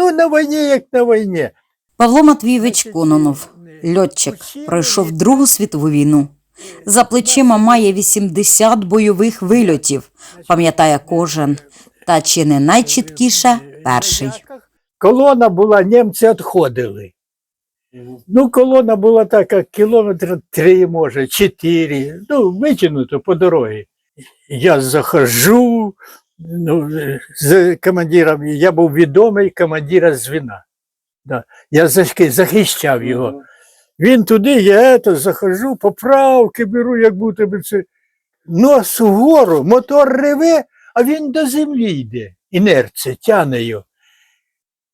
Ну, на війні, як на війні. Павло Матвійович Кононов, льотчик, пройшов Другу світову війну. За плечима має 80 бойових вильотів, пам'ятає кожен. Та чи не найчіткіше перший. Колона була, німці відходили. Ну, колона була така, кілометра три, може, чотири. Ну, витягнуто по дорозі. Я захожу, ну, з командиром, я був відомий командира звіна. Да. Я захищав його. Він туди, я ето, захожу, поправки беру, як будто би це. Нос вгору, мотор реве, а він до землі йде. Інерція, тяне його.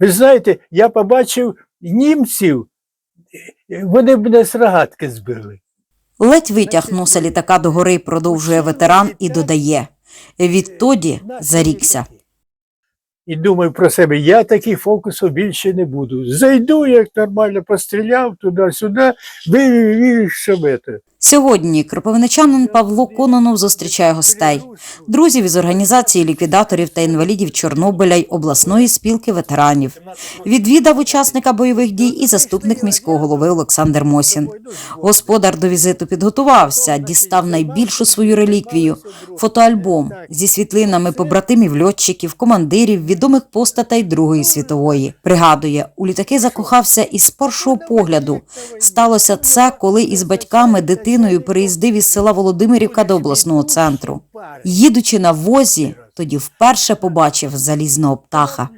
Ви знаєте, я побачив німців, вони мене з рогатки збили. Ледь витяг носа літака догори, продовжує ветеран і додає. Відтоді зарікся. І думаю про себе, я таких фокусів більше не буду. Зайду, як нормально постріляв туди-сюди, вивів, вивів, щоб це. Сьогодні кропивничанин Павло Кононов зустрічає гостей, друзів із організації ліквідаторів та інвалідів Чорнобиля й обласної спілки ветеранів. Відвідав учасника бойових дій і заступник міського голови Олександр Мосін. Господар до візиту підготувався, дістав найбільшу свою реліквію фотоальбом зі світлинами побратимів льотчиків, командирів, відомих постатей Другої світової. Пригадує, у літаки закохався із першого погляду. Сталося це, коли із батьками дитиною переїздив із села Володимирівка до обласного центру. Їдучи на возі, тоді вперше побачив залізного птаха.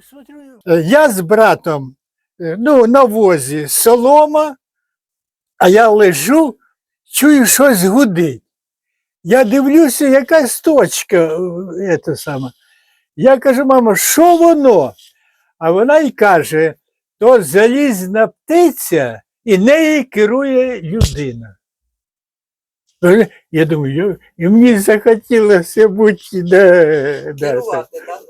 Е, Я з братом е, ну, на возі солома, а я лежу, чую, щось гудить. Я дивлюся, якась точка. Це саме. Я кажу, мамо, що воно? А вона й каже, то залізна птиця, і нею керує людина. Я думаю, і мені захотілося бути да, да,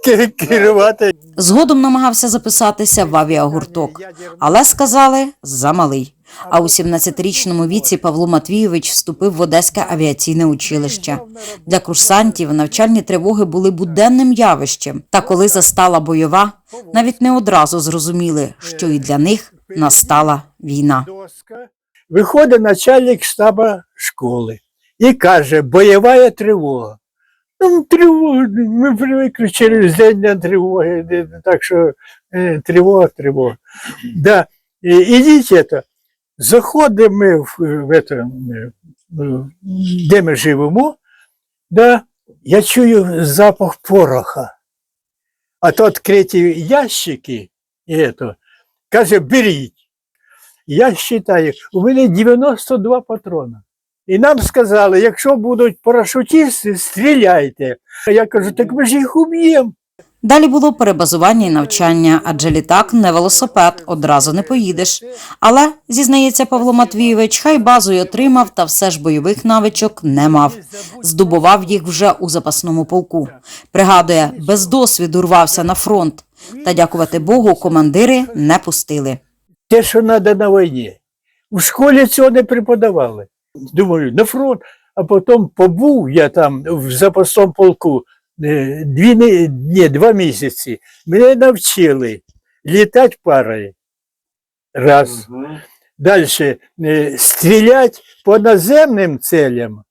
ке- керувати. Згодом намагався записатися в авіагурток, але сказали замалий. А у 17-річному віці Павло Матвійович вступив в Одеське авіаційне училище. Для курсантів навчальні тривоги були буденним явищем. Та коли застала бойова, навіть не одразу зрозуміли, що і для них настала війна. Виходить начальник штаба школи і каже, бойова тривога. Ну, тривога, ми привикли через день на тривоги, де- так що е, тривога, тривога. Да. І, ідіть это. Заходимо ми в, в это, е, ну, де ми живемо, да, я чую запах пороха. А то відкриті ящики, і это, каже, беріть. Я вважаю, у мене 92 патрона. І нам сказали, якщо будуть парашутісти, стріляйте. Я кажу, так ми ж їх уб'ємо. Далі було перебазування і навчання, адже літак не велосипед, одразу не поїдеш. Але, зізнається Павло Матвійович, хай базу й отримав, та все ж бойових навичок не мав. Здобував їх вже у запасному полку. Пригадує, без досвіду рвався на фронт. Та, дякувати Богу, командири не пустили. Те, що треба на війні. У школі цього не преподавали. Думаю, на фронт, а потім побув я там в запасному полку е, дві, ні, два місяці. Мене навчили літати парою. Раз. Далі стріляти по наземним целям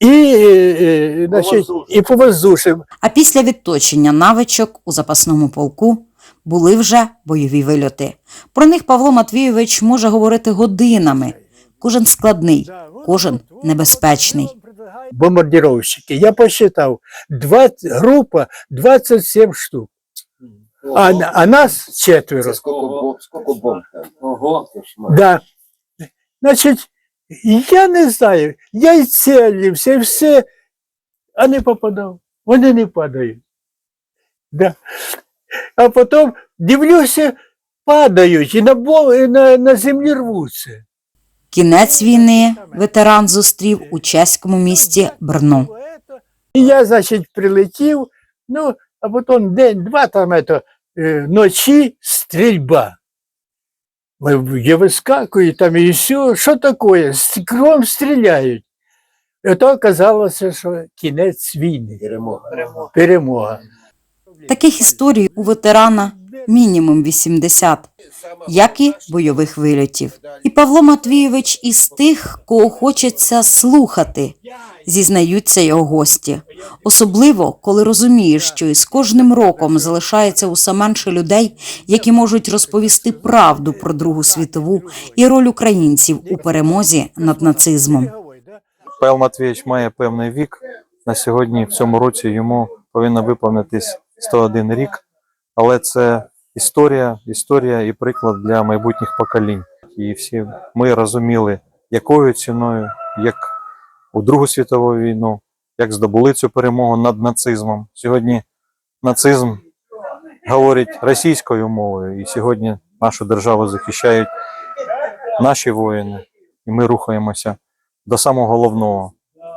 і, е, е, значить, і по воздушним. А після відточення навичок у запасному полку були вже бойові вильоти. Про них Павло Матвійович може говорити годинами. Кожен складний, кожен небезпечний. Бомбардировщики. Я посчитав, 20, група 27 штук. А, а нас четверо. Це скільки бомб, скільки бомб? Ого. Да. Значить, я не знаю, я й целився, і все, а не попадав. Вони не падають. Да. А потім дивлюся, падають і на, бо- і на, на землі рвуться. Кінець війни ветеран зустрів у чеському місті Брно. І я, значить, прилетів, ну, а потім день-два там это, е, ночі стрільба. Я вискакую там і все, що таке? З кром стріляють. І то оказалося, що кінець війни, Перемога. перемога. Таких історій у ветерана мінімум 80, як і бойових вильотів. І Павло Матвійович із тих, кого хочеться слухати, зізнаються його гості. Особливо, коли розумієш, що із кожним роком залишається усе менше людей, які можуть розповісти правду про Другу світову і роль українців у перемозі над нацизмом. Павел Матвійович має певний вік. На сьогодні, в цьому році, йому повинно виповнитись 101 рік. Але це історія, історія і приклад для майбутніх поколінь. І всі ми розуміли, якою ціною, як у Другу світову війну, як здобули цю перемогу над нацизмом. Сьогодні нацизм говорить російською мовою, і сьогодні нашу державу захищають наші воїни, і ми рухаємося до самого головного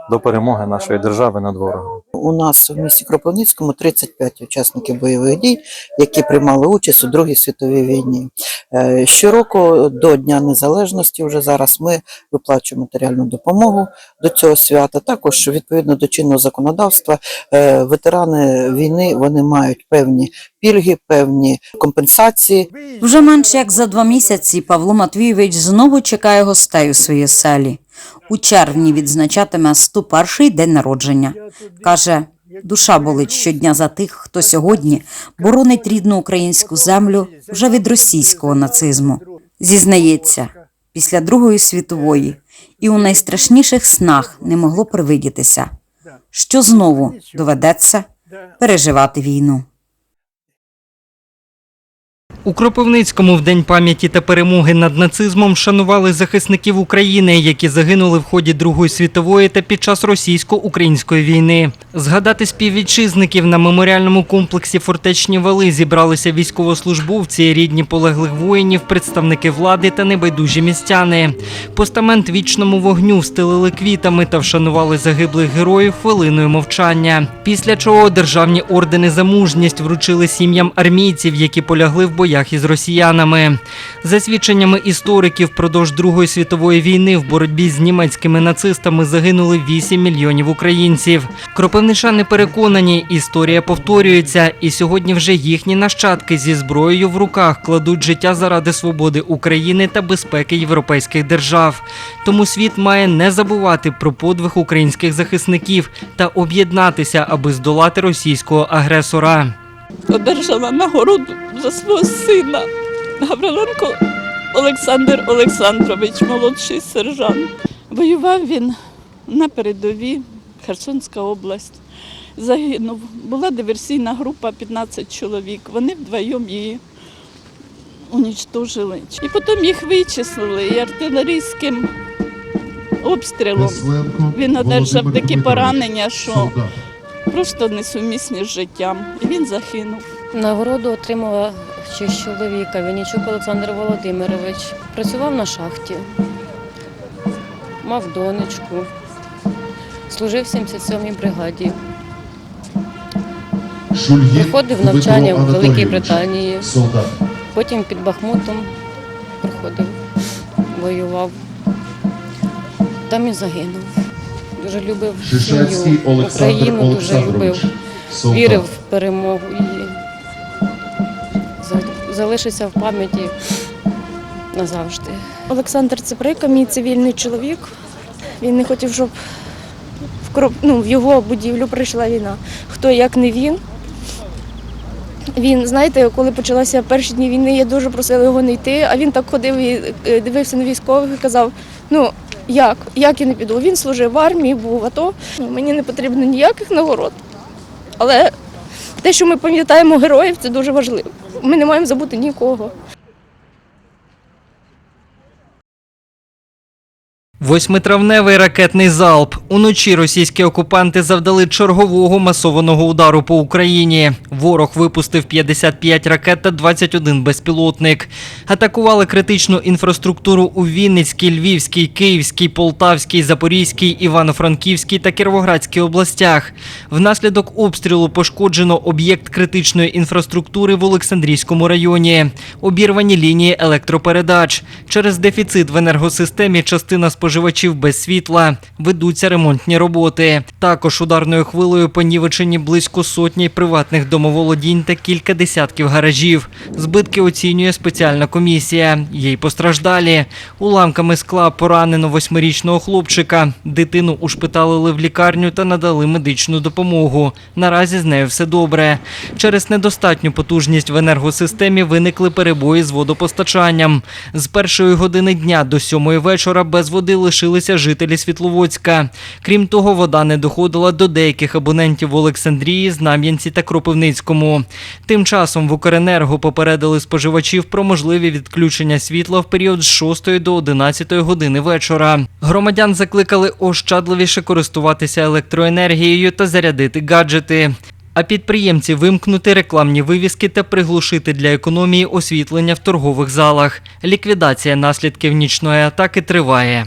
до перемоги нашої держави над ворогом. У нас в місті Кропивницькому 35 учасників бойових дій, які приймали участь у Другій світовій війні. Е, Щороку до Дня Незалежності вже зараз ми виплачуємо матеріальну допомогу до цього свята. Також відповідно до чинного законодавства е, ветерани війни вони мають певні пільги, певні компенсації. Вже менше як за два місяці Павло Матвійович знову чекає гостей у своїй оселі. У червні відзначатиме 101-й день народження. Каже, душа болить щодня за тих, хто сьогодні боронить рідну українську землю вже від російського нацизму. Зізнається, після Другої світової і у найстрашніших снах не могло привидітися, що знову доведеться переживати війну. У Кропивницькому в День пам'яті та перемоги над нацизмом шанували захисників України, які загинули в ході Другої світової та під час російсько-української війни. Згадати співвітчизників на меморіальному комплексі Фортечні вали зібралися військовослужбовці, рідні полеглих воїнів, представники влади та небайдужі містяни. Постамент вічному вогню встелили квітами та вшанували загиблих героїв хвилиною мовчання. Після чого державні ордени за мужність вручили сім'ям армійців, які полягли в боях із росіянами. За свідченнями істориків, впродовж Другої світової війни в боротьбі з німецькими нацистами загинули 8 мільйонів українців. Кропивничани переконані, історія повторюється, і сьогодні вже їхні нащадки зі зброєю в руках кладуть життя заради свободи України та безпеки європейських держав. Тому світ має не забувати про подвиг українських захисників та об'єднатися, аби здолати російського агресора. Одержала нагороду за свого сина Гавриленко Олександр Олександрович, молодший сержант. Воював він на передовій, Херсонська область. Загинув. Була диверсійна група 15 чоловік. Вони вдвоєм її унічтожили. І потім їх вичислили і артилерійським обстрілом. Він одержав такі поранення, що просто несумісні з життям. І він загинув. Нагороду отримала честь чоловіка Вінничук Олександр Володимирович. Працював на шахті, мав донечку, служив в 77-й бригаді. Проходив навчання в Великій Британії, Солдат. потім під Бахмутом проходив, воював. Там і загинув. Дуже любив Шишацький сім'ю, Олександр Україну дуже Олександрович. любив. Вірив в перемогу і за- залишиться в пам'яті назавжди. Олександр Цибрика, мій цивільний чоловік. Він не хотів, щоб в, Кроп... ну, в його будівлю прийшла війна. Хто як не він. Він, знаєте, коли почалися перші дні війни, я дуже просила його не йти, а він так ходив і е, дивився на військових і казав: ну як, як я не піду? Він служив в армії, був в АТО. Ну, Мені не потрібно ніяких нагород. Але те, що ми пам'ятаємо героїв, це дуже важливо. Ми не маємо забути нікого. Восьмитравневий ракетний залп. Уночі російські окупанти завдали чергового масованого удару по Україні. Ворог випустив 55 ракет та 21 безпілотник. Атакували критичну інфраструктуру у Вінницькій, Львівській, Київській, Полтавській, Запорізькій, Івано-Франківській та Кіровоградській областях. Внаслідок обстрілу пошкоджено об'єкт критичної інфраструктури в Олександрійському районі. Обірвані лінії електропередач. Через дефіцит в енергосистемі частина споживачів споживачів без світла. Ведуться ремонтні роботи. Також ударною хвилею понівечені близько сотні приватних домоволодінь та кілька десятків гаражів. Збитки оцінює спеціальна комісія. Є й постраждалі. Уламками скла поранено восьмирічного хлопчика. Дитину ушпиталили в лікарню та надали медичну допомогу. Наразі з нею все добре. Через недостатню потужність в енергосистемі виникли перебої з водопостачанням. З першої години дня до сьомої вечора без води лишилися жителі Світловодська. Крім того, вода не доходила до деяких абонентів в Олександрії, Знам'янці та Кропивницькому. Тим часом в Укренерго попередили споживачів про можливі відключення світла в період з 6 до 11 години вечора. Громадян закликали ощадливіше користуватися електроенергією та зарядити гаджети. А підприємці вимкнути рекламні вивіски та приглушити для економії освітлення в торгових залах. Ліквідація наслідків нічної атаки триває.